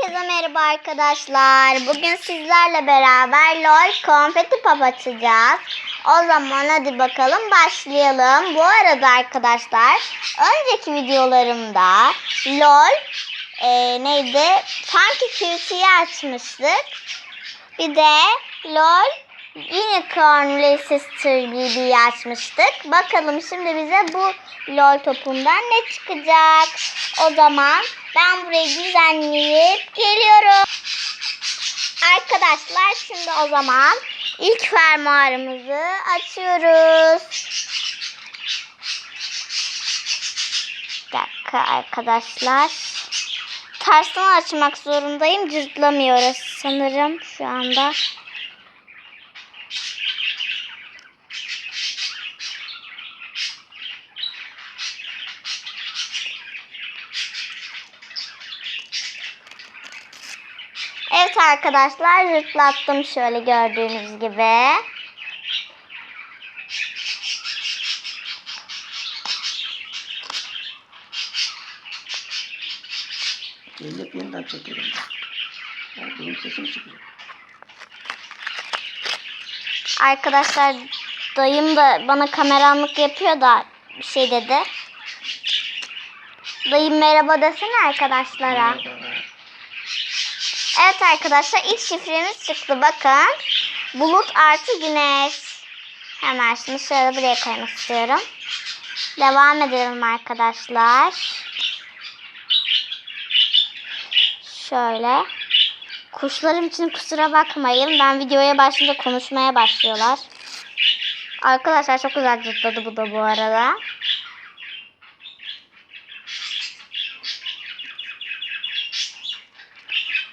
Herkese merhaba arkadaşlar. Bugün sizlerle beraber LOL konfeti pop açacağız. O zaman hadi bakalım başlayalım. Bu arada arkadaşlar önceki videolarımda LOL e, neydi? Funky Cute'yi açmıştık. Bir de LOL Unicorn Leicester gibi açmıştık. Bakalım şimdi bize bu LOL topundan ne çıkacak? O zaman ben burayı düzenleyip geliyorum. Arkadaşlar şimdi o zaman ilk fermuarımızı açıyoruz. Bir dakika arkadaşlar. Tersten açmak zorundayım. Cırtlamıyoruz sanırım şu anda. Evet arkadaşlar zırtlattım şöyle gördüğünüz gibi. Zeynep yeniden çekelim. Benim sesim çıkıyor. Arkadaşlar dayım da bana kameranlık yapıyor da bir şey dedi. Dayım merhaba desene arkadaşlara. Merhaba. Evet arkadaşlar ilk şifremiz çıktı bakın. Bulut artı güneş. Hemen şimdi şöyle buraya koymak istiyorum. Devam edelim arkadaşlar. Şöyle. Kuşlarım için kusura bakmayın. Ben videoya başlayınca konuşmaya başlıyorlar. Arkadaşlar çok güzel cırtladı bu da bu arada.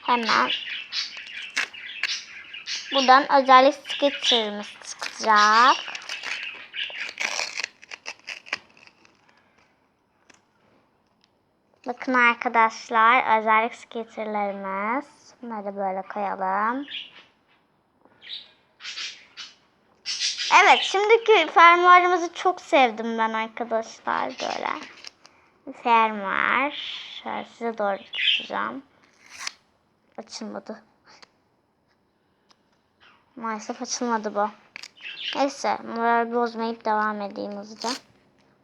Hemen buradan özellik sketcher'ımız çıkacak. Bakın arkadaşlar özellik sketcher'larımız. Bunları böyle koyalım. Evet şimdiki fermuarımızı çok sevdim ben arkadaşlar böyle. Fermuar. Şöyle size doğru tutacağım. Açılmadı. Maalesef açılmadı bu. Neyse moral bozmayıp devam edeyim hızlıca.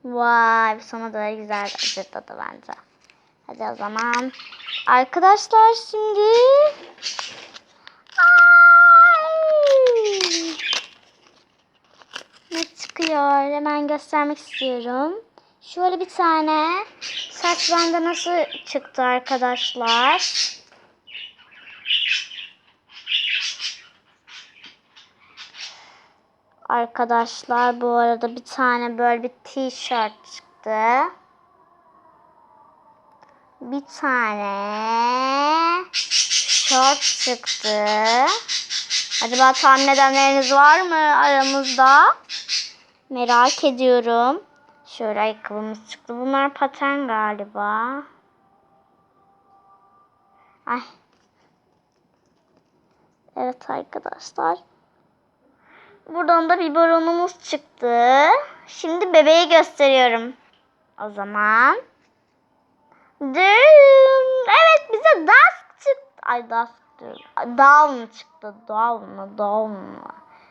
Vay sana da güzel acıtladı bence. Hadi o zaman. Arkadaşlar şimdi. Ne çıkıyor? Hemen göstermek istiyorum. Şöyle bir tane saç bende nasıl çıktı arkadaşlar. Arkadaşlar bu arada bir tane böyle bir tişört çıktı. Bir tane şort çıktı. Acaba tahmin edenleriniz var mı aramızda? Merak ediyorum. Şöyle ayakkabımız çıktı. Bunlar paten galiba. Ay. Evet arkadaşlar. Buradan da biberonumuz çıktı. Şimdi bebeği gösteriyorum. O zaman. Dın. Evet bize dusk çıktı. Ay dusk diyorum. Down çıktı. Down? Down?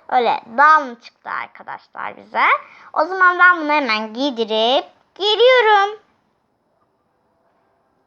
Öyle down çıktı arkadaşlar bize. O zaman ben bunu hemen giydirip geliyorum.